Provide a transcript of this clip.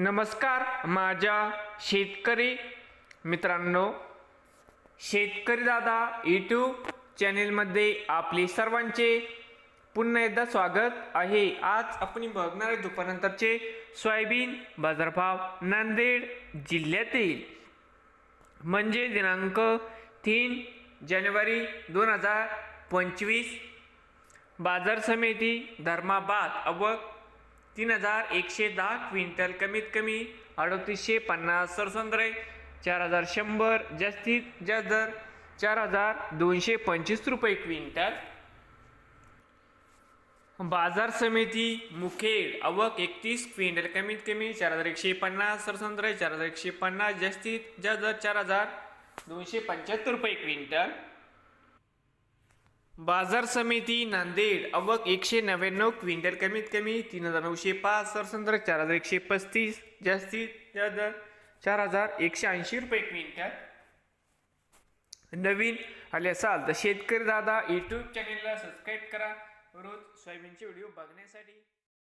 नमस्कार माझ्या शेतकरी मित्रांनो शेतकरी दादा यूट्यूब चॅनेलमध्ये आपले सर्वांचे पुन्हा एकदा स्वागत आहे. आज आपण बघणार आहे दुपारनंतरचे सोयाबीन बाजारभाव नांदेड जिल्ह्यातील. म्हणजे दिनांक तीन जानेवारी दोन हजार पंचवीस. बाजार समिती धर्माबाद अवक तीन हजार एकशे दहा क्विंटल कमीत कमी अडतीसशे पन्नास सरसंद्रे चार हजार शंभर जास्तीत जास्त दर चार हजार दोनशे पंचवीस रुपये क्विंटल. बाजार समिती मुखेड अवक एकतीस क्विंटल कमीत कमी चार हजार एकशे पन्नास सरसंद्रे चार हजार एकशे पन्नास जास्तीत जास्त दर चार हजार दोनशे पंच्याहत्तर रुपये क्विंटल. बाजार समिती नांदेड अवक एकशे नव्याण्णव क्विंटल कमीत कमी तीन हजार नऊशे पाच सरसंद्र चार हजार एकशे पस्तीस जास्तीत जास्त दर चार हजार एकशे ऐंशी रुपये क्विंटल. नवीन आले असाल तर शेतकरी दादा यूट्यूब चॅनेलला सबस्क्राईब करा. रोज सोयाबीनचे व्हिडिओ बघण्यासाठी.